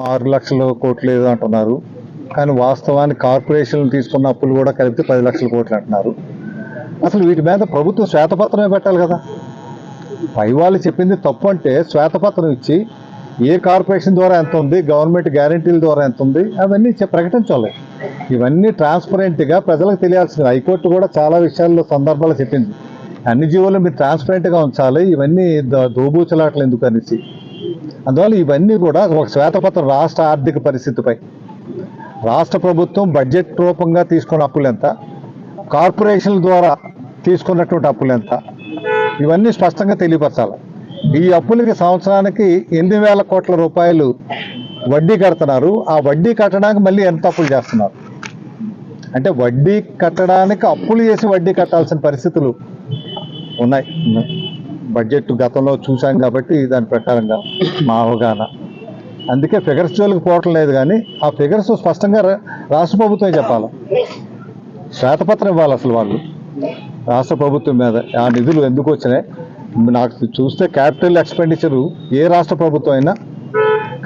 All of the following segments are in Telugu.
ఆరు లక్షల కోట్లు ఏదో అంటున్నారు. కానీ వాస్తవానికి కార్పొరేషన్లు తీసుకున్న అప్పులు కూడా కలిపితే పది లక్షల కోట్లు అంటున్నారు. అసలు వీటి మీద ప్రభుత్వం శ్వేతపత్రమే పెట్టాలి కదా. పై వాళ్ళు చెప్పింది తప్పు అంటే శ్వేతపత్రం ఇచ్చి ఏ కార్పొరేషన్ ద్వారా ఎంత ఉంది గవర్నమెంట్ గ్యారంటీల ద్వారా ఎంత ఉంది అవన్నీ ప్రకటించాలి. ఇవన్నీ ట్రాన్స్పరెంట్గా ప్రజలకు తెలియాల్సింది. హైకోర్టు కూడా చాలా విషయాల్లో సందర్భాలు చెప్పింది. అన్ని జీవులు మీరు ట్రాన్స్పరెంట్గా ఉంచాలి. ఇవన్నీ ద- దోబూచలాటలు ఎందుకు అనేసి అందువల్ల ఇవన్నీ కూడా ఒక శ్వేతపత్రం రాష్ట్ర ఆర్థిక పరిస్థితిపై. రాష్ట్ర ప్రభుత్వం బడ్జెట్ రూపంగా తీసుకున్న అప్పులు ఎంత? కార్పొరేషన్ల ద్వారా తీసుకున్నటువంటి అప్పులు ఎంత? ఇవన్నీ స్పష్టంగా తెలియపరచాలి. ఈ అప్పులకి సంవత్సరానికి ఎనిమిది వేల కోట్ల రూపాయలు వడ్డీ కడుతున్నారు. ఆ వడ్డీ కట్టడానికి మళ్ళీ ఎంత అప్పులు చేస్తున్నారు? అంటే వడ్డీ కట్టడానికి అప్పులు చేసి వడ్డీ కట్టాల్సిన పరిస్థితులు ఉన్నాయి. బడ్జెట్ గతంలో చూశాం కాబట్టి దాని ప్రకారంగా మా అవగాహన. అందుకే ఫిగర్స్ జోలికి పోవటం లేదు కానీ ఆ ఫిగర్స్ స్పష్టంగా రా- రాష్ట్ర ప్రభుత్వమే చెప్పాలి. శ్వేతపత్రం ఇవ్వాలి అసలు వాళ్ళు. రాష్ట్ర ప్రభుత్వం మీద ఆ నిధులు ఎందుకు వచ్చినాయి? నాకు చూస్తే క్యాపిటల్ ఎక్స్పెండిచరు ఏ రాష్ట్ర ప్రభుత్వం అయినా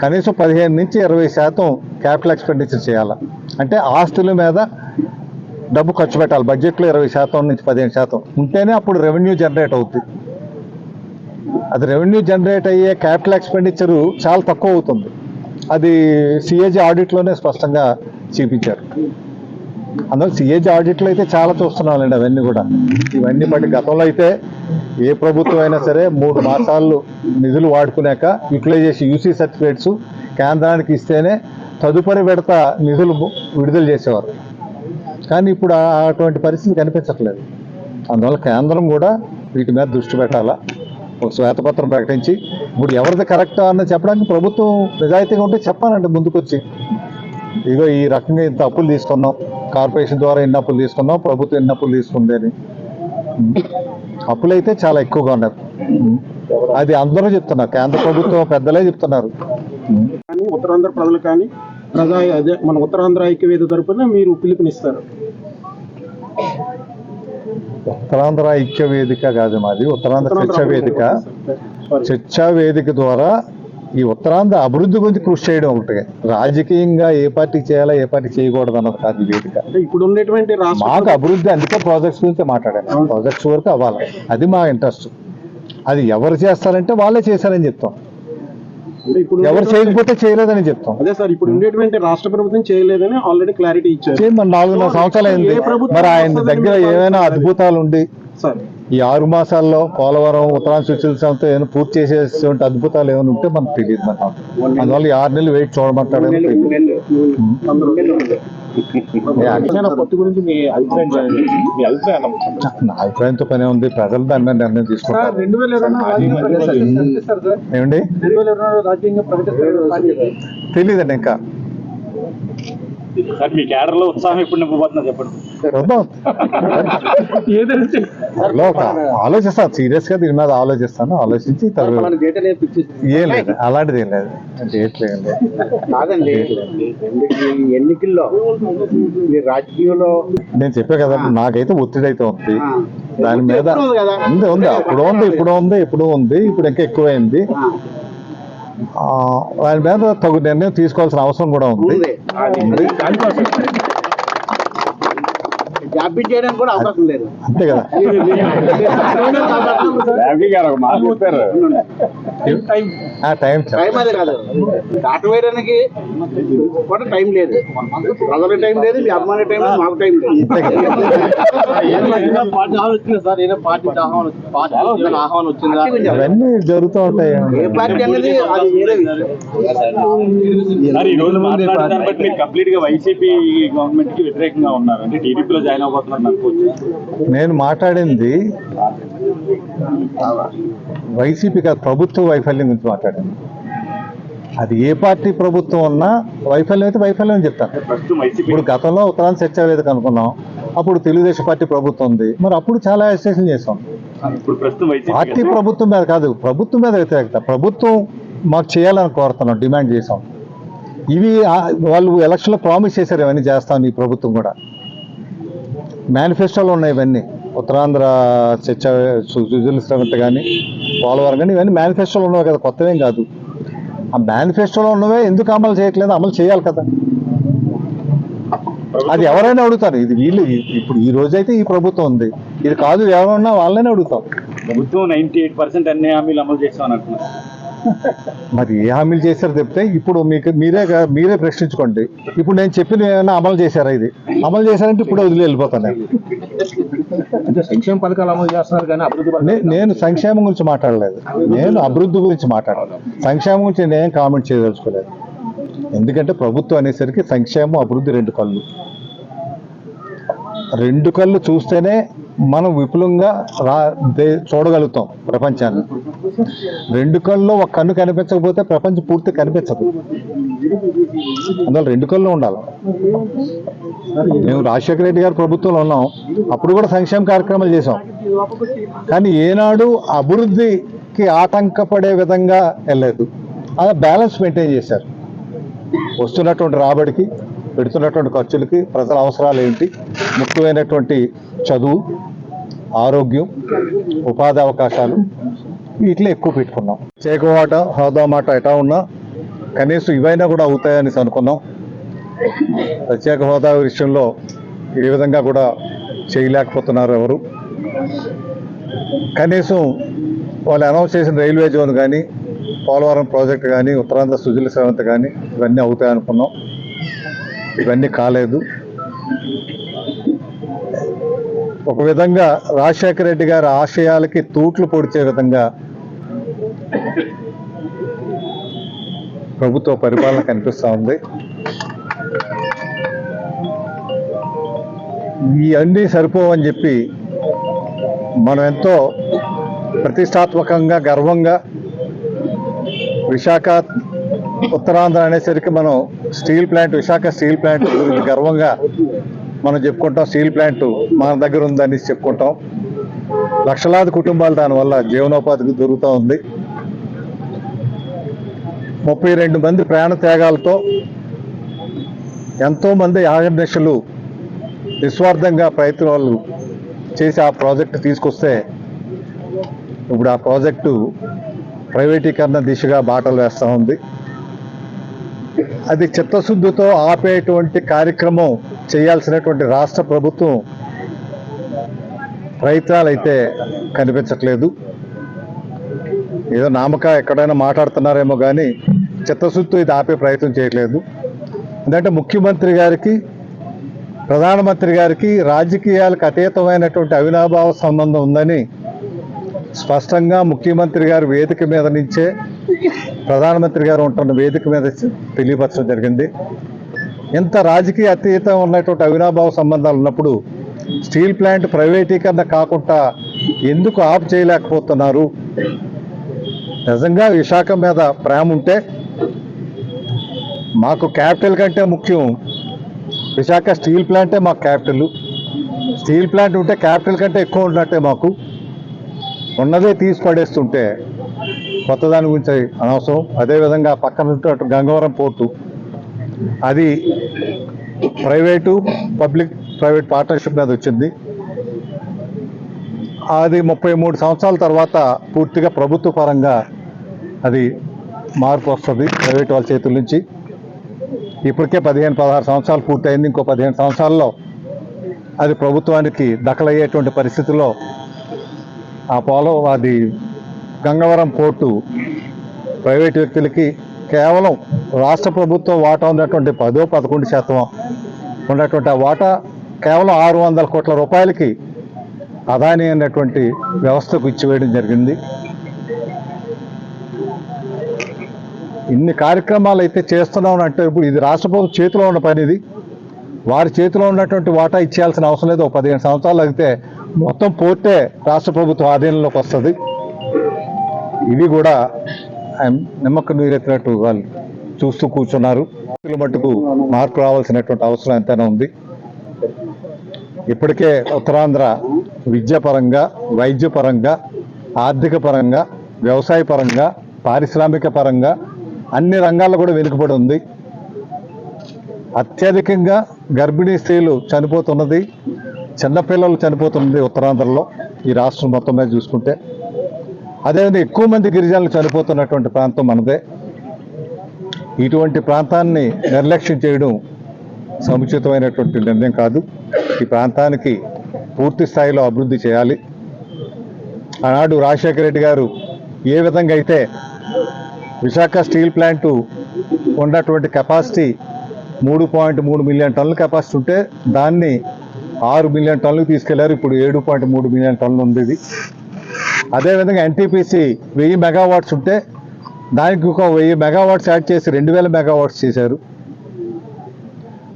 కనీసం పదిహేను నుంచి ఇరవై శాతం క్యాపిటల్ ఎక్స్పెండిచర్ చేయాలి. అంటే ఆస్తుల మీద డబ్బు ఖర్చు పెట్టాలి. బడ్జెట్లో ఇరవై శాతం నుంచి పదిహేను శాతం. ఉంటేనే అప్పుడు రెవెన్యూ జనరేట్ అవుతుంది అది రెవెన్యూ జనరేట్ అయ్యే క్యాపిటల్ ఎక్స్పెండిచరు చాలా తక్కువ అవుతుంది. అది సిఏజీ ఆడిట్లోనే స్పష్టంగా చూపించారు. అందువల్ల సిఏజీ ఆడిట్లో అయితే చాలా చూస్తున్నామండి అవన్నీ కూడా. ఇవన్నీ బట్టి గతంలో అయితే ఏ ప్రభుత్వం అయినా సరే మూడు మాసాలు నిధులు వాడుకున్నాక యూటిలైజేషన్ యూసీ సర్టిఫికేట్స్ కేంద్రానికి ఇస్తేనే తదుపరి విడత నిధులు విడుదల చేసేవారు. కానీ ఇప్పుడు అటువంటి పరిస్థితి కనిపించట్లేదు. అందువల్ల కేంద్రం కూడా వీటి మీద దృష్టి పెట్టాలా? ఒక శ్వేతపత్రం ప్రకటించి ఇప్పుడు ఎవరిది కరెక్ట్ అన్నది చెప్పడానికి ప్రభుత్వం నిజాయితీగా ఉంటే చెప్పాలండి ముందుకొచ్చి. ఇగో ఈ రకంగా ఇంత అప్పులు తీసుకున్నాం కార్పొరేషన్ ద్వారా ఎన్ని అప్పులు తీసుకున్నాం ప్రభుత్వం ఎన్ని అప్పులు తీసుకుంది అని. అప్పులైతే చాలా ఎక్కువగా ఉన్నారు. అది అందరూ చెప్తున్నారు కేంద్ర ప్రభుత్వం పెద్దలే చెప్తున్నారు. కానీ ఉత్తరాంధ్ర ప్రజలు కానీ ప్రజా అదే మన ఉత్తరాంధ్ర ఐక్యవేద తరపున మీరు పిలుపునిస్తారు. ఉత్తరాంధ్ర ఐక్య వేదిక కాదు మాది ఉత్తరాంధ్ర చర్చా వేదిక. చర్చా వేదిక ద్వారా ఈ ఉత్తరాంధ్ర అభివృద్ధి గురించి కృషి చేయడం ఒకటి. రాజకీయంగా ఏ పార్టీ చేయాలా ఏ పార్టీ చేయకూడదు అన్నది కాదు వేదిక. ఇప్పుడు ఉండేటువంటి మాకు అభివృద్ధి అందుకే ప్రాజెక్ట్స్ గురించి మాట్లాడాను. ప్రాజెక్ట్స్ వరకు అవ్వాలి. అది మా ఇంట్రెస్ట్ అది ఎవరు చేస్తారంటే వాళ్ళే చేశారని చెప్తాం. ఇప్పుడు ఎవరు చేయకపోతే చేయలేదని చెప్తాం. అదే సార్ ఇప్పుడు ఉండేటువంటి రాష్ట్ర ప్రభుత్వం చేయలేదని ఆల్రెడీ క్లారిటీ ఇచ్చారు. మరి నాలుగున్నర సంవత్సరాలు అయింది. మరి ఆయన దగ్గర ఏమైనా? అద్భుతాలు ఉండి సార్. ఈ ఆరు మాసాల్లో పోలవరం ఉత్తరాంధ్ర సుశీల సంస్థ ఏమైనా పూర్తి చేసేటువంటి అద్భుతాలు ఏమైనా ఉంటే మనకు తెలియదు అందువల్ల ఈ ఆరు నెలలు వెయిట్ చూడమంటాడు. పొత్తు గురించి మీ అభిప్రాయం చెప్పండి. మీ అభిప్రాయం నా అభిప్రాయంతో పనే ఉంది ప్రజలు దాని మీద నిర్ణయం తీసుకుంటారు. ఏమండి? తెలియదండి ఇంకా. సార్ మీ క్యాడర్లో ఉత్సాహం ఎప్పుడు నింపబోతున్నా చెప్పండి. ఆలోచిస్తాను సీరియస్గా దీని మీద ఆలోచిస్తాను ఆలోచించి ఏం లేదు అలాంటిది ఏం లేదు. డేట్ లేదు. కాదండి ఎన్నికల్లో ఈ రాజకీయంలో నేను చెప్పే కదా నాకైతే ఒత్తిడి అయితే ఉంది దాని మీద. ఉంది ఉంది అప్పుడు ఉంది ఇప్పుడు ఉంది ఇప్పుడు ఉంది ఇప్పుడు ఇంకా ఎక్కువైంది. ఆ, దాని మీద తగు నిర్ణయం తీసుకోవాల్సిన అవసరం కూడా ఉంది. అంతే కదా. టైం టైం అదే కాదు. దాట వేయడానికి కూడా టైం లేదు. ప్రజల టైం లేదు మీ అభిమాని టైం లేదు మాకు టైం లేదు. పార్టీ ఆహ్వానం వచ్చిందా సార్? ఏదో పార్టీ ఆహ్వానం పార్టీ ఆహ్వానం వచ్చిందా? అవన్నీ జరుగుతూ ఉంటాయి. ఏ పార్టీ అనేది అది వేరే ఈ రోజు మాట్లాడిన దాన్ని బట్టి మీరు కంప్లీట్గా వైసీపీ గవర్నమెంట్కి వ్యతిరేకంగా ఉన్నారు అంటే టీడీపీలో జాయిన్ అవబోతున్నారు అనుకోవచ్చు నేను మాట్లాడింది వైసీపీ కాదు ప్రభుత్వ వైఫల్యం గురించి మాట్లాడింది అది ఏ పార్టీ ప్రభుత్వం ఉన్నా వైఫల్యం అయితే వైఫల్యం అని చెప్తాను ఇప్పుడు గతంలో ఉత్తరాంధ్ర చర్చా వేదిక అనుకున్నాం. అప్పుడు తెలుగుదేశం పార్టీ ప్రభుత్వం ఉంది. మరి అప్పుడు చాలా అసోసియేషన్ చేసాం పార్టీ ప్రభుత్వం మీద కాదు ప్రభుత్వం మీద వ్యతిరేకత. ప్రభుత్వం మాకు చేయాలని కోరుతున్నాం డిమాండ్ చేసాం ఇవి వాళ్ళు ఎలక్షన్లో ప్రామిస్ చేశారు ఇవన్నీ చేస్తాం ఈ ప్రభుత్వం కూడా. మేనిఫెస్టోలో ఉన్నాయి ఇవన్నీ. ఉత్తరాంధ్ర చర్చ సుజలిస్తున్నట్టు కానీ పోలవరం కానీ ఇవన్నీ మేనిఫెస్టోలో ఉన్నవి కదా కొత్తవేం కాదు. ఆ మేనిఫెస్టోలో ఉన్నవే ఎందుకు అమలు చేయట్లేదు? అమలు చేయాలి కదా. అది ఎవరైనా అడుగుతారు. ఇది వీళ్ళు ఇప్పుడు ఈ రోజైతే ఈ ప్రభుత్వం ఉంది. ఇది కాదు ఎవరన్నా వాళ్ళనే అడుగుతాం. ప్రభుత్వం నైన్టీ ఎయిట్ పర్సెంట్ అన్ని హామీలు అమలు చేస్తామని మరి ఏ హామీలు చేశారో చెప్తే ఇప్పుడు మీకు మీరే మీరే ప్రశ్నించుకోండి. ఇప్పుడు నేను చెప్పిన ఏమైనా అమలు చేశారా ఇది? అమలు చేశారంటే ఇప్పుడు వదిలి వెళ్ళిపోతాను సంక్షేమ పథకాలు అమలు చేస్తున్నారు కానీ అభివృద్ధి నేను సంక్షేమం గురించి మాట్లాడలేదు. నేను అభివృద్ధి గురించి మాట్లాడలేదు. సంక్షేమం గురించి నేను కామెంట్ చేయదలుచుకోలేదు. ఎందుకంటే ప్రభుత్వం అనేసరికి సంక్షేమం అభివృద్ధి రెండు కళ్ళు. రెండు కళ్ళు చూస్తేనే మనం విపులంగా రా దే- చూడగలుగుతాం ప్రపంచాన్ని. రెండు కళ్ళు ఒక కన్ను కనిపించకపోతే ప్రపంచం పూర్తి కనిపించదు. అందువల్ల రెండు కళ్ళు ఉండాలి. మేము రాజశేఖర రెడ్డి గారు ప్రభుత్వంలో ఉన్నాం. అప్పుడు కూడా సంక్షేమ కార్యక్రమాలు చేసాం కానీ ఏనాడు అభివృద్ధికి ఆటంకపడే విధంగా వెళ్ళలేదు. అలా బ్యాలెన్స్ మెయింటైన్ చేశారు. వస్తున్నటువంటి రాబడికి పెడుతున్నటువంటి ఖర్చులకి ప్రజల అవసరాలు ఏంటి ముఖ్యమైనటువంటి చదువు ఆరోగ్యం ఉపాధి అవకాశాలు వీటిలో ఎక్కువ పెట్టుకున్నాం. చేకవాట హోదా మాట ఎటా ఉన్నా కనీసం ఇవైనా కూడా అవుతాయని అనుకున్నాం. ప్రత్యేక హోదా విషయంలో ఏ విధంగా కూడా చేయలేకపోతున్నారు ఎవరు. కనీసం వాళ్ళు అనౌన్స్ చేసిన రైల్వే జోన్ కానీ పోలవరం ప్రాజెక్ట్ కానీ ఉత్తరాంధ్ర సుజల సేవంత కానీ ఇవన్నీ అవుతాయనుకున్నాం. ఇవన్నీ కాలేదు. ఒక విధంగా రాజశేఖర రెడ్డి గారి ఆశయాలకి తూట్లు పొడిచే విధంగా ప్రభుత్వ పరిపాలన కనిపిస్తూ ఉంది. ఈ అన్నీ సరిపోవని చెప్పి మనం ఎంతో ప్రతిష్టాత్మకంగా గర్వంగా విశాఖ ఉత్తరాంధ్ర అనేసరికి మనం steel plant Visakha steel plant గురించి గర్వంగా మనం చెప్పుకుంటాం స్టీల్ ప్లాంట్ మన దగ్గర ఉందని చెప్పుకుంటాం. లక్షలాది కుటుంబాలు దానివల్ల జీవనోపాధికి దొరుకుతూ ఉంది. ముప్పై రెండు మంది ప్రాణ త్యాగాలతో ఎంతోమంది ఆగర్నిషులు నిస్వార్థంగా ప్రయత్నాలు చేసి ఆ ప్రాజెక్టు తీసుకొస్తే ఇప్పుడు ఆ ప్రాజెక్టు ప్రైవేటీకరణ దిశగా బాటలు వేస్తూ ఉంది. అది చిత్తశుద్ధితో ఆపేటువంటి కార్యక్రమం చేయాల్సినటువంటి రాష్ట్ర ప్రభుత్వం ప్రయత్నాలు అయితే కనిపించట్లేదు. ఏదో నామక ఎక్కడైనా మాట్లాడుతున్నారేమో కానీ చిత్తశుద్ధితో ఇది ఆపే ప్రయత్నం చేయట్లేదు. ఎందుకంటే ముఖ్యమంత్రి గారికి ప్రధానమంత్రి గారికి రాజకీయాలకు అతీతమైనటువంటి అవినాభావ సంబంధం ఉందని స్పష్టంగా ముఖ్యమంత్రి గారు వేదిక మీద నుంచే ప్రధానమంత్రి గారు ఉంటున్న వేదిక మీద తెలియపరచడం జరిగింది. ఇంత రాజకీయ అతీతం ఉన్నటువంటి అవినాభావ సంబంధాలు ఉన్నప్పుడు స్టీల్ ప్లాంట్ ప్రైవేటీకరణ కాకుండా ఎందుకు ఆఫ్ చేయలేకపోతున్నారు? నిజంగా విశాఖ మీద ప్రేమ ఉంటే మాకు క్యాపిటల్ కంటే ముఖ్యం విశాఖ స్టీల్ ప్లాంటే మాకు క్యాపిటల్. స్టీల్ ప్లాంట్ ఉంటే క్యాపిటల్ కంటే ఎక్కువ ఉన్నట్టే మాకు. ఉన్నదే తీసి పడేస్తుంటే గురించి అనవసరం. అదేవిధంగా పక్కన ఉంటే గంగవరం పోర్టు. అది ప్రైవేటు పబ్లిక్ ప్రైవేట్ పార్ట్నర్షిప్ మీద వచ్చింది. అది ముప్పై మూడు సంవత్సరాల తర్వాత పూర్తిగా ప్రభుత్వ పరంగా అది మార్పు వస్తుంది ప్రైవేట్ వాళ్ళ చేతుల నుంచి. ఇప్పటికే పదిహేను పదహారు సంవత్సరాలు పూర్తయింది. ఇంకో పదిహేను సంవత్సరాల్లో అది ప్రభుత్వానికి దఖలయ్యేటువంటి పరిస్థితుల్లో ఆ పోలం అది గంగవరం పోర్టు ప్రైవేట్ వ్యక్తులకి కేవలం రాష్ట్ర ప్రభుత్వం వాటా ఉన్నటువంటి పదో పదకొండు శాతం ఉన్నటువంటి ఆ వాటా కేవలం ఆరు వందల కోట్ల రూపాయలకి అదాని అన్నటువంటి వ్యవస్థకు ఇచ్చివేయడం జరిగింది. ఇన్ని కార్యక్రమాలు అయితే చేస్తున్నాం అంటే ఇప్పుడు ఇది రాష్ట్ర ప్రభుత్వం చేతిలో ఉన్న పని ఇది. వారి చేతిలో ఉన్నటువంటి వాటా ఇచ్చేయాల్సిన అవసరం లేదు. ఒక పదిహేను సంవత్సరాలు అయితే మొత్తం పోర్టే రాష్ట్ర ప్రభుత్వం ఆధీనంలోకి వస్తుంది. ఇది కూడా నిమ్మక నీరెత్తినట్టు వాళ్ళు చూస్తూ కూర్చున్నారు. మట్టుకు మార్పు రావాల్సినటువంటి అవసరం ఎంతైనా ఉంది. ఇప్పటికే ఉత్తరాంధ్ర విద్యాపరంగా వైద్యపరంగా ఆర్థిక పరంగా వ్యవసాయ పరంగా పారిశ్రామిక పరంగా అన్ని రంగాల్లో కూడా వెనుకబడి ఉంది. అత్యధికంగా గర్భిణీ స్త్రీలు చనిపోతున్నది చిన్నపిల్లలు చనిపోతున్నది ఉత్తరాంధ్రలో ఈ రాష్ట్రం మొత్తం మీద చూసుకుంటే. అదేవిధంగా ఎక్కువ మంది గిరిజనులు చనిపోతున్నటువంటి ప్రాంతం మనదే. ఇటువంటి ప్రాంతాన్ని నిర్లక్ష్యం చేయడం సముచితమైనటువంటి నిర్ణయం కాదు. ఈ ప్రాంతానికి పూర్తి స్థాయిలో అభివృద్ధి చేయాలి. ఆనాడు రాజశేఖర రెడ్డి గారు ఏ విధంగా అయితే విశాఖ స్టీల్ ప్లాంటు ఉన్నటువంటి కెపాసిటీ మూడు పాయింట్ మూడు మిలియన్ టన్నుల కెపాసిటీ ఉంటే దాన్ని ఆరు మిలియన్ టన్నులకు తీసుకెళ్ళారు. ఇప్పుడు ఏడు పాయింట్ మూడు మిలియన్ టన్నులు ఉంది ఇది. అదేవిధంగా ఎన్టీపీసీ వెయ్యి మెగావాట్స్ ఉంటే దానికి ఒక వెయ్యి మెగావాట్స్ యాడ్ చేసి రెండు వేల మెగావాట్స్ చేశారు.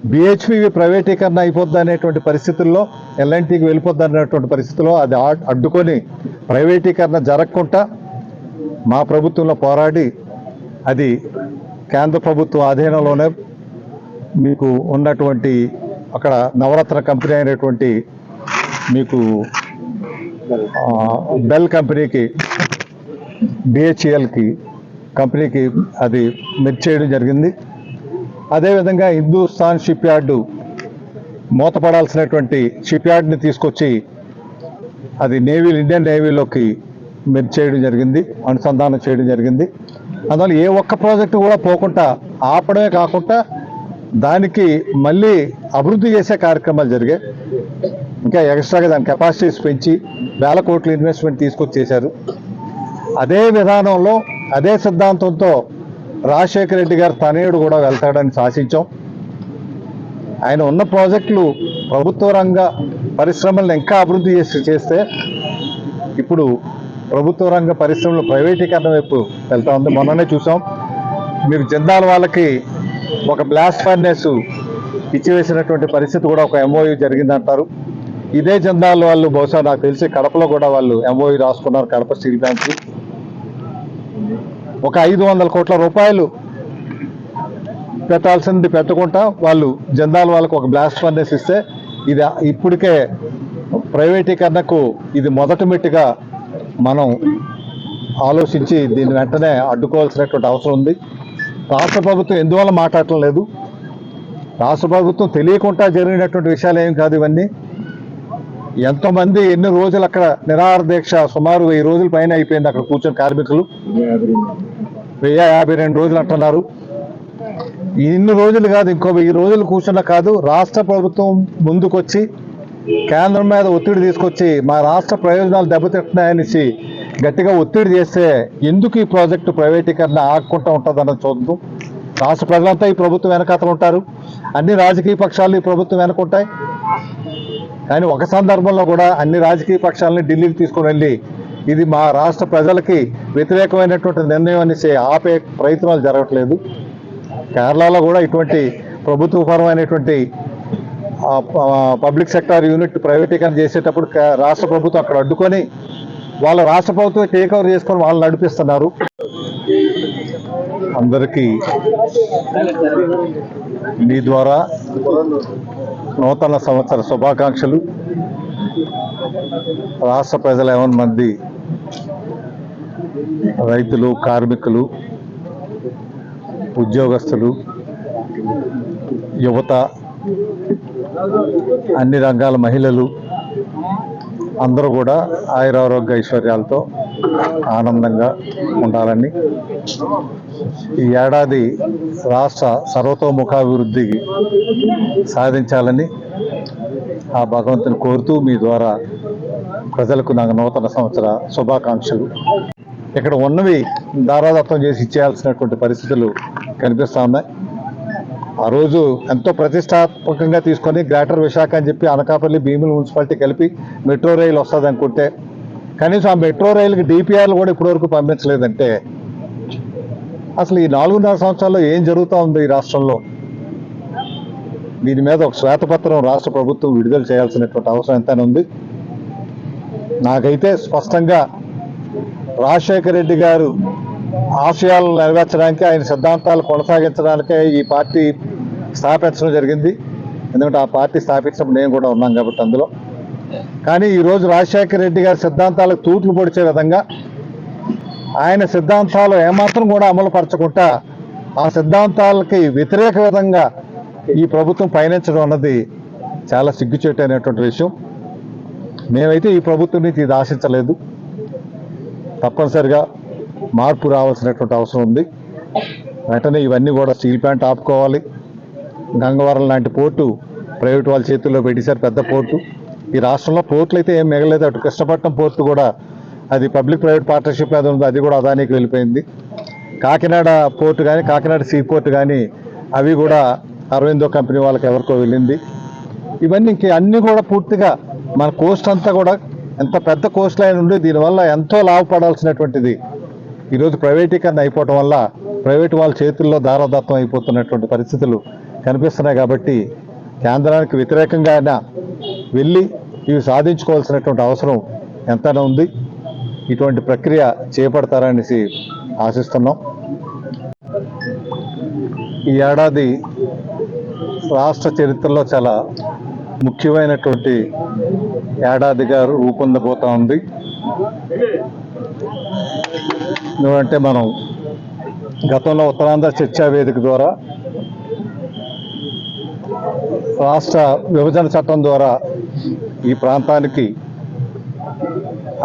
బిహెచ్పి ప్రైవేటీకరణ అయిపోద్ది అనేటువంటి పరిస్థితుల్లో ఎల్ఎన్టీకి వెళ్ళిపోద్ది అనేటువంటి పరిస్థితుల్లో అది అడ్డుకొని ప్రైవేటీకరణ జరగకుండా మా ప్రభుత్వంలో పోరాడి అది కేంద్ర ప్రభుత్వం ఆధీనంలోనే మీకు ఉన్నటువంటి అక్కడ నవరత్న కంపెనీ అయినటువంటి మీకు బెల్ కంపెనీకి బిహెచ్ఎల్కి కంపెనీకి అది మెచ్ చేయడం జరిగింది. అదేవిధంగా హిందూస్థాన్ షిప్ యార్డు మూతపడాల్సినటువంటి షిప్ యార్డ్ని తీసుకొచ్చి అది నేవీ ఇండియన్ నేవీలోకి మెచ్ చేయడం జరిగింది అనుసంధానం చేయడం జరిగింది. అందువల్ల ఏ ఒక్క ప్రాజెక్టు కూడా పోకుండా ఆపడమే కాకుండా దానికి మళ్ళీ అభివృద్ధి చేసే కార్యక్రమాలు జరిగాయి. ఇంకా ఎక్స్ట్రాగా దాని కెపాసిటీస్ పెంచి వేల కోట్ల ఇన్వెస్ట్మెంట్ తీసుకొచ్చేశారు. అదే విధానంలో అదే సిద్ధాంతంతో రాజశేఖర రెడ్డి గారు తనయుడు కూడా వెళ్తాడని శాసించాం. ఆయన ఉన్న ప్రాజెక్టులు ప్రభుత్వ రంగ పరిశ్రమలను ఇంకా అభివృద్ధి చేసి చేస్తే ఇప్పుడు ప్రభుత్వ రంగ పరిశ్రమలు ప్రైవేటీకరణ వైపు వెళ్తా ఉంది. మొన్ననే చూసాం. మీరు జిందాల్ వాళ్ళకి ఒక బ్లాస్ట్ ఫర్నెస్ ఇచ్చివేసినటువంటి పరిస్థితి కూడా ఒక ఎంఓయూ జరిగిందంటారు. ఇదే జిందాల్ వాళ్ళు బహుశా నాకు తెలిసి కడపలో కూడా వాళ్ళు ఎంఓఈ రాసుకున్నారు కడప స్టీల్ ప్లాంట్కి ఒక ఐదు వందల కోట్ల రూపాయలు పెట్టాల్సింది పెట్టకుండా వాళ్ళు జందాల్ వాళ్ళకు ఒక బ్లాస్ట్ ఫర్నెస్ ఇస్తే ఇది ఇప్పటికే ప్రైవేటీకరణకు ఇది మొదటి మెట్టుగా మనం ఆలోచించి దీన్ని వెంటనే అడ్డుకోవాల్సినటువంటి అవసరం ఉంది. రాష్ట్ర ప్రభుత్వం ఎందువల్ల మాట్లాడటం లేదు? రాష్ట్ర ప్రభుత్వం తెలియకుండా జరిగినటువంటి విషయాలు ఏం కాదు ఇవన్నీ. ఎంతోమంది ఎన్ని రోజులు అక్కడ నిరాహార దీక్ష సుమారు వెయ్యి రోజుల పైన అయిపోయింది అక్కడ కూర్చొని కార్మికులు. వెయ్యి యాభై రెండు రోజులు అంటున్నారు. ఇన్ని రోజులు కాదు ఇంకో వెయ్యి రోజులు కూర్చున్న కాదు రాష్ట్ర ప్రభుత్వం ముందుకొచ్చి కేంద్రం మీద ఒత్తిడి తీసుకొచ్చి మా రాష్ట్ర ప్రయోజనాలు దెబ్బతింటున్నాయనేసి గట్టిగా ఒత్తిడి చేస్తే ఎందుకు ఈ ప్రాజెక్టు ప్రైవేటీకరణ ఆగకుండా ఉంటుందన్నది చూద్దాం. రాష్ట్ర ప్రజలంతా ఈ ప్రభుత్వం వెనకాతలు ఉంటారు. అన్ని రాజకీయ పక్షాలు ఈ ప్రభుత్వం వెనకుంటాయి. కానీ ఒక సందర్భంలో కూడా అన్ని రాజకీయ పక్షాలని ఢిల్లీకి తీసుకుని వెళ్ళి ఇది మా రాష్ట్ర ప్రజలకి వ్యతిరేకమైనటువంటి నిర్ణయం అనేసి ఆపే ప్రయత్నాలు జరగట్లేదు. కేరళలో కూడా ఇటువంటి ప్రభుత్వపరమైనటువంటి పబ్లిక్ సెక్టార్ యూనిట్ ప్రైవేటీకరణ చేసేటప్పుడు కే- రాష్ట్ర ప్రభుత్వం అక్కడ అడ్డుకొని వాళ్ళ రాష్ట్ర ప్రభుత్వం టేక్ ఓవర్ చేసుకొని వాళ్ళు నడిపిస్తున్నారు. అందరికీ మీ ద్వారా నూతన సంవత్సర శుభాకాంక్షలు. రాష్ట్ర ప్రజల ఎవరి మంది రైతులు కార్మికులు ఉద్యోగస్తులు యువత అన్ని రంగాల మహిళలు అందరూ కూడా ఆయురారోగ్య ఐశ్వర్యాలతో ఆనందంగా ఉండాలని ఈ ఏడాది రాష్ట్ర సర్వతోముఖాభివృద్ధి సాధించాలని ఆ భగవంతుని కోరుతూ మీ ద్వారా ప్రజలకు నాకు నూతన సంవత్సర శుభాకాంక్షలు. ఇక్కడ ఉన్నవి దారాదత్తం చేసి ఇచ్చేయాల్సినటువంటి పరిస్థితులు కనిపిస్తూ ఉన్నాయి. ఆ రోజు ఎంతో ప్రతిష్టాత్మకంగా తీసుకొని గ్రేటర్ విశాఖ అని చెప్పి అనకాపల్లి భీముల మున్సిపాలిటీ కలిపి మెట్రో రైలు వస్తుంది అనుకుంటే కనీసం ఆ మెట్రో రైలుకి డిపిఆర్లు కూడా ఇప్పటివరకు పంపించలేదంటే అసలు ఈ నాలుగున్నర సంవత్సరాల్లో ఏం జరుగుతూ ఉంది ఈ రాష్ట్రంలో? దీని మీద ఒక శ్వేతపత్రం రాష్ట్ర ప్రభుత్వం విడుదల చేయాల్సినటువంటి అవసరం ఎంతైనా ఉంది. నాకైతే స్పష్టంగా రాజశేఖర రెడ్డి గారు ఆశయాలను నెరవేర్చడానికి ఆయన సిద్ధాంతాలు కొనసాగించడానికే ఈ పార్టీ స్థాపించడం జరిగింది. ఎందుకంటే ఆ పార్టీ స్థాపించినప్పుడు నేను కూడా ఉన్నాను కాబట్టి అందులో. కానీ ఈరోజు రాజశేఖర రెడ్డి గారి సిద్ధాంతాలకు తూట్లు పొడిచే విధంగా ఆయన సిద్ధాంతాలు ఏమాత్రం కూడా అమలు పరచకుండా ఆ సిద్ధాంతాలకి వ్యతిరేక విధంగా ఈ ప్రభుత్వం పయనించడం అన్నది చాలా సిగ్గుచేటు అనేటువంటి విషయం. మేమైతే ఈ ప్రభుత్వం నుంచి ఇది ఆశించలేదు. తప్పనిసరిగా మార్పు రావాల్సినటువంటి అవసరం ఉంది. వెంటనే ఇవన్నీ కూడా స్టీల్ ప్లాంట్ ఆపుకోవాలి. గంగవరం లాంటి పోర్టు ప్రైవేట్ వాళ్ళ చేతుల్లో పెట్టేశారు పెద్ద పోర్టు. ఈ రాష్ట్రంలో పోర్టులు అయితే ఏం మిగలేదు. అటు కృష్ణపట్నం పోర్టు కూడా అది పబ్లిక్ ప్రైవేట్ పార్ట్నర్షిప్ మీద ఉంది అది కూడా అదానికి వెళ్ళిపోయింది. కాకినాడ పోర్టు కానీ కాకినాడ సీ పోర్ట్ కానీ అవి కూడా అరవిందో కంపెనీ వాళ్ళకి ఎవరికో వెళ్ళింది. ఇవన్నీ ఇంక అన్నీ కూడా పూర్తిగా మన కోస్ట్ అంతా కూడా ఎంత పెద్ద కోస్ట్ లైన్ ఉండి దీనివల్ల ఎంతో లాభపడాల్సినటువంటిది. ఈరోజు ప్రైవేటీకరణ అయిపోవటం వల్ల ప్రైవేట్ వాళ్ళ చేతుల్లో దారాదత్తం అయిపోతున్నటువంటి పరిస్థితులు కనిపిస్తున్నాయి కాబట్టి కేంద్రానికి వ్యతిరేకంగా అయినా వెళ్ళి ఇవి సాధించుకోవాల్సినటువంటి అవసరం ఎంతైనా ఉంది. ఇటువంటి ప్రక్రియ చేపడతారనేసి ఆశిస్తున్నాం. ఈ ఏడాది రాష్ట్ర చరిత్రలో చాలా ముఖ్యమైనటువంటి ఏడాదిగా రూపొందబోతా ఉంది. ఎందుకంటే మనం గతంలో ఉత్తరాంధ్ర చర్చా వేదిక ద్వారా రాష్ట్ర విభజన చట్టం ద్వారా ఈ ప్రాంతానికి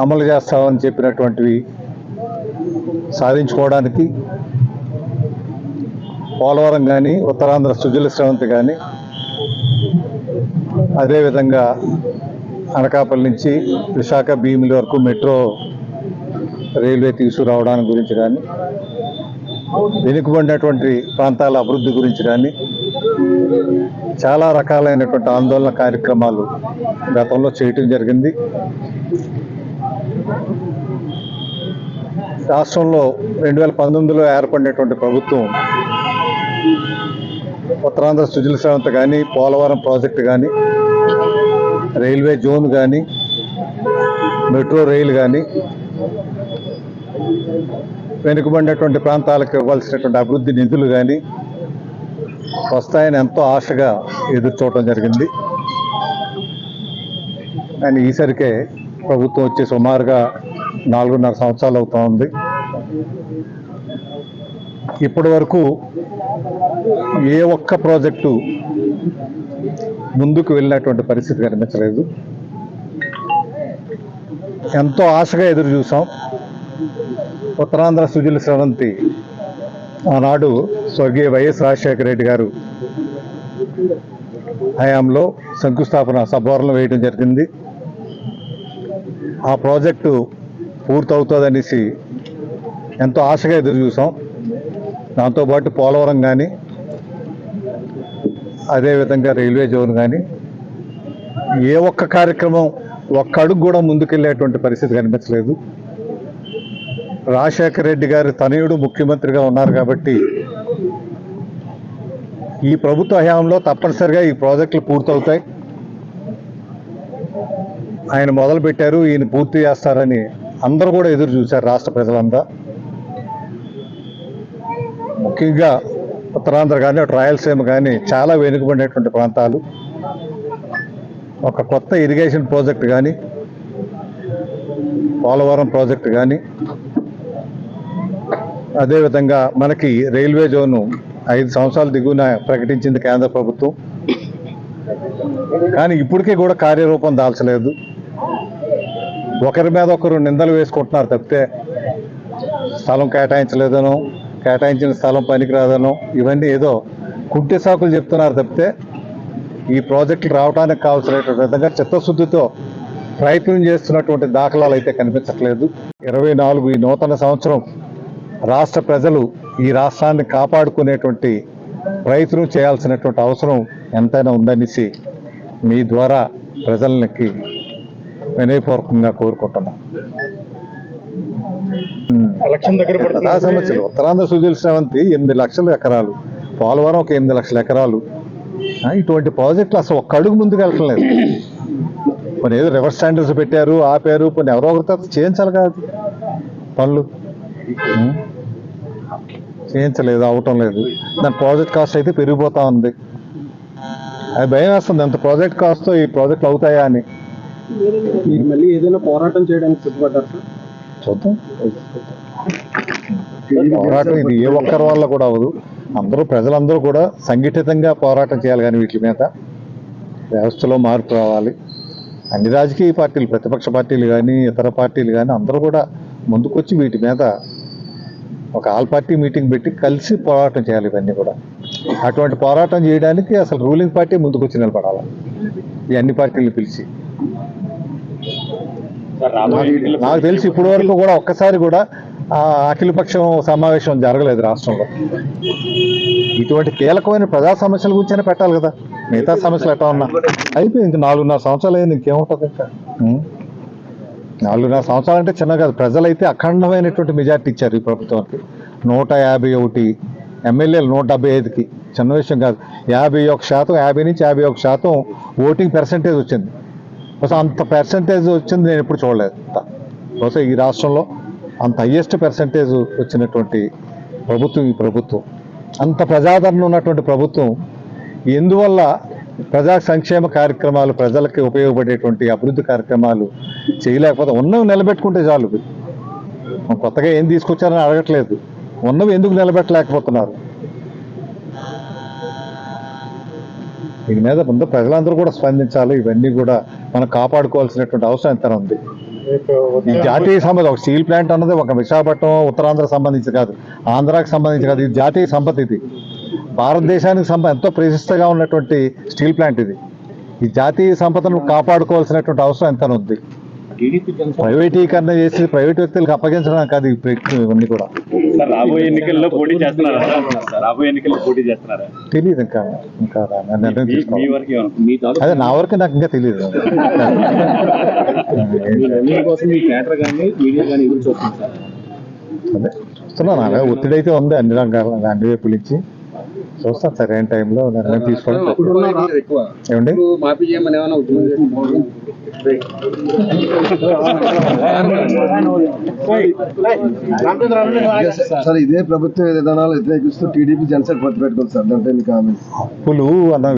అమలు చేస్తామని చెప్పినటువంటివి సాధించుకోవడానికి పోలవరం కానీ ఉత్తరాంధ్ర సుజల శ్రవంతి కానీ అదేవిధంగా అనకాపల్లి నుంచి విశాఖ భీమిలి వరకు మెట్రో రైల్వే తీసుకురావడానికి గురించి కానీ వెనుకబడినటువంటి ప్రాంతాల అభివృద్ధి గురించి కానీ చాలా రకాలైనటువంటి ఆందోళన కార్యక్రమాలు గతంలో చేయటం జరిగింది. రాష్ట్రంలో రెండు వేల పంతొమ్మిదిలో ఏర్పడినటువంటి ప్రభుత్వం ఉత్తరాంధ్ర సుజల శ్రవంత కానీ పోలవరం ప్రాజెక్టు కానీ రైల్వే జోన్ కానీ మెట్రో రైలు కానీ వెనుకబడినటువంటి ప్రాంతాలకు ఇవ్వాల్సినటువంటి అభివృద్ధి నిధులు కానీ వస్తాయని ఎంతో ఆశగా ఎదురు చూడటం జరిగింది. అండ్ ఈసరికే ప్రభుత్వం వచ్చి సుమారుగా నాలుగున్నర సంవత్సరాలు అవుతా ఉంది. ఇప్పటి వరకు ఏ ఒక్క ప్రాజెక్టు ముందుకు వెళ్ళినటువంటి పరిస్థితి కనిపించలేదు. ఎంతో ఆశగా ఎదురు చూసాం. ఉత్తరాంధ్ర సుజల స్రవంతి ఆనాడు స్వర్గీయ వైఎస్ రాజశేఖర రెడ్డి గారు హయాంలో శంకుస్థాపన సభవరణం వేయడం జరిగింది. ఆ ప్రాజెక్టు పూర్తవుతుందనేసి ఎంతో ఆశగా ఎదురు చూసాం. దాంతోపాటు పోలవరం కానీ అదేవిధంగా రైల్వే జోన్ కానీ ఏ ఒక్క కార్యక్రమం ఒక్క అడుగు కూడా ముందుకెళ్ళేటువంటి పరిస్థితి కనిపించలేదు. రాజశేఖర రెడ్డి గారి తనయుడు ముఖ్యమంత్రిగా ఉన్నారు కాబట్టి ఈ ప్రభుత్వ హయాంలో తప్పనిసరిగా ఈ ప్రాజెక్టులు పూర్తవుతాయి. ఆయన మొదలు పెట్టారు ఈయన పూర్తి చేస్తారని అందరూ కూడా ఎదురు చూశారు రాష్ట్ర ప్రజలంతా. ముఖ్యంగా ఉత్తరాంధ్ర కానీ అటు రాయలసీమ కానీ చాలా వెనుకబడినటువంటి ప్రాంతాలు. ఒక కొత్త ఇరిగేషన్ ప్రాజెక్ట్ కానీ పోలవరం ప్రాజెక్ట్ కానీ అదేవిధంగా మనకి రైల్వే జోను ఐదు సంవత్సరాల దిగువన ప్రకటించింది కేంద్ర ప్రభుత్వం. కానీ ఇప్పటికీ కూడా కార్యరూపం దాల్చలేదు. ఒకరి మీద ఒకరు నిందలు వేసుకుంటున్నారు తప్పితే స్థలం కేటాయించలేదనో కేటాయించిన స్థలం పనికిరాదనో ఇవన్నీ ఏదో కుంటి సాకులు చెప్తున్నారు తప్పితే ఈ ప్రాజెక్టులు రావడానికి కావాల్సినటువంటి విధంగా చిత్తశుద్ధితో ప్రయత్నం చేస్తున్నటువంటి దాఖలాలు అయితే కనిపించట్లేదు. ఇరవై నాలుగు ఈ నూతన సంవత్సరం రాష్ట్ర ప్రజలు ఈ రాష్ట్రాన్ని కాపాడుకునేటువంటి ప్రయత్నం చేయాల్సినటువంటి అవసరం ఎంతైనా ఉందనేసి మీ ద్వారా ప్రజలకి వినయపూర్వకంగా కోరుకుంటున్నాం సమస్యలు. ఉత్తరాంధ్ర సుజల శ్రవంతి ఎనిమిది లక్షల ఎకరాలు. పోలవరం ఒక ఎనిమిది లక్షల ఎకరాలు. ఇటువంటి ప్రాజెక్టులు అసలు ఒక్క అడుగు ముందుకు వెళ్ళట్లేదు. కొన్ని ఏదో రివర్స్ స్టాండర్డ్స్ పెట్టారు ఆపారు కొన్ని ఎవరో ఒకరితో చేయించాలి కాదు పనులు? చేయించలేదు అవటం లేదు. దాని ప్రాజెక్ట్ కాస్ట్ అయితే పెరిగిపోతా ఉంది. అది భయం వేస్తుంది. ఎంత ప్రాజెక్ట్ కాస్ట్తో ఈ ప్రాజెక్టులు అవుతాయా అని. మీరు మళ్ళీ ఏదైనా పోరాటం చేయడానికి సిద్ధపడ్డారు సార్? చూద్దాం. పోరాటం ఇది ఏ ఒక్కరి వల్ల కూడా అవ్వదు. అందరూ ప్రజలందరూ కూడా సంఘటితంగా పోరాటం చేయాలి కానీ వీటి మీద వ్యవస్థలో మార్పు రావాలి. అన్ని రాజకీయ పార్టీలు ప్రతిపక్ష పార్టీలు కానీ ఇతర పార్టీలు కానీ అందరూ కూడా ముందుకొచ్చి వీటి మీద ఒక ఆల్ పార్టీ మీటింగ్ పెట్టి కలిసి పోరాటం చేయాలి ఇవన్నీ కూడా. అటువంటి పోరాటం చేయడానికి అసలు రూలింగ్ పార్టీ ముందుకు వచ్చి నిలబడాలి. ఈ అన్ని పార్టీలు పిలిచి. నాకు తెలిసి ఇప్పటి వరకు కూడా ఒక్కసారి కూడా ఆ అఖిలపక్షం సమావేశం జరగలేదు రాష్ట్రంలో. ఇటువంటి కీలకమైన ప్రజా సమస్యల గురించి పెట్టాలి కదా. మిగతా సమస్యలు ఎట్లా ఉన్నా. అయిపోయింది ఇంక నాలుగున్నర సంవత్సరాలు అయింది ఇంకేముంటుంది ఇంకా? నాలుగున్నర సంవత్సరాలు అంటే చిన్న కాదు. ప్రజలైతే అఖండమైనటువంటి మెజార్టీ ఇచ్చారు ఈ ప్రభుత్వానికి. నూట యాభై ఒకటి ఎమ్మెల్యేలు నూట డెబ్బై ఐదుకి. చిన్న విషయం కాదు. యాభై ఒక శాతం యాభై నుంచి యాభై ఒక శాతం ఓటింగ్ పర్సంటేజ్ వచ్చింది. బహుశా అంత పర్సంటేజ్ వచ్చింది నేను ఎప్పుడు చూడలేదు. అంత. బహుశా ఈ రాష్ట్రంలో అంత హయ్యెస్ట్ పర్సంటేజ్ వచ్చినటువంటి ప్రభుత్వం ఈ ప్రభుత్వం. అంత ప్రజాదరణ ఉన్నటువంటి ప్రభుత్వం ఎందువల్ల ప్రజా సంక్షేమ కార్యక్రమాలు ప్రజలకి ఉపయోగపడేటువంటి అభివృద్ధి కార్యక్రమాలు చేయలేకపోతే ఉన్నవి నిలబెట్టుకుంటే చాలు. మనం కొత్తగా ఏం తీసుకొచ్చారని అడగట్లేదు. ఉన్నవి ఎందుకు నిలబెట్టలేకపోతున్నారు? దీని మీద ముందు ప్రజలందరూ కూడా స్పందించాలి. ఇవన్నీ కూడా మనం కాపాడుకోవాల్సినటువంటి అవసరం ఎంత ఉంది. ఈ జాతీయ సంపద ఒక స్టీల్ ప్లాంట్ అన్నది ఒక విశాఖపట్నం ఉత్తరాంధ్రకు సంబంధించి కాదు ఆంధ్రాకి సంబంధించి కాదు ఇది జాతీయ సంపద ఇది. భారతదేశానికి సంప ఎంతో ప్రతిష్టగా ఉన్నటువంటి స్టీల్ ప్లాంట్ ఇది. ఈ జాతీయ సంపదను కాపాడుకోవాల్సినటువంటి అవసరం ఎంత ఉంది. ప్రైవేటీకరణ చేసి ప్రైవేట్ వ్యక్తులకు అప్పగించడం కాదు ఇవన్నీ కూడా. సార్ రాబోయే ఎన్నికల్లో పోటీ చేస్తున్నారా? సార్ రాబోయే ఎన్నికల్లో పోటీ చేస్తున్నారా? తెలియదు ఇంకా ఇంకా అదే నా వరకు నాకు ఇంకా తెలియదు చూస్తున్నాను ఒత్తిడి అయితే ఉంది అన్ని రంగాల అన్ని వైపుల నుంచి. చూస్తాను సరైన టైంలో నిర్ణయం తీసుకోవడం ఎక్కువ. ఏమండి? మాఫీ చేయమని ఏమైనా ఉద్యమం చేస్తున్నారా? సార్ ఇదే ప్రభుత్వ విధానాలు వ్యతిరేకిస్తూ టీడీపీ జనసేన పొత్తు పెట్టుకుంది సార్ దాంట్లో మీకు ఆమె అప్పులు అన్న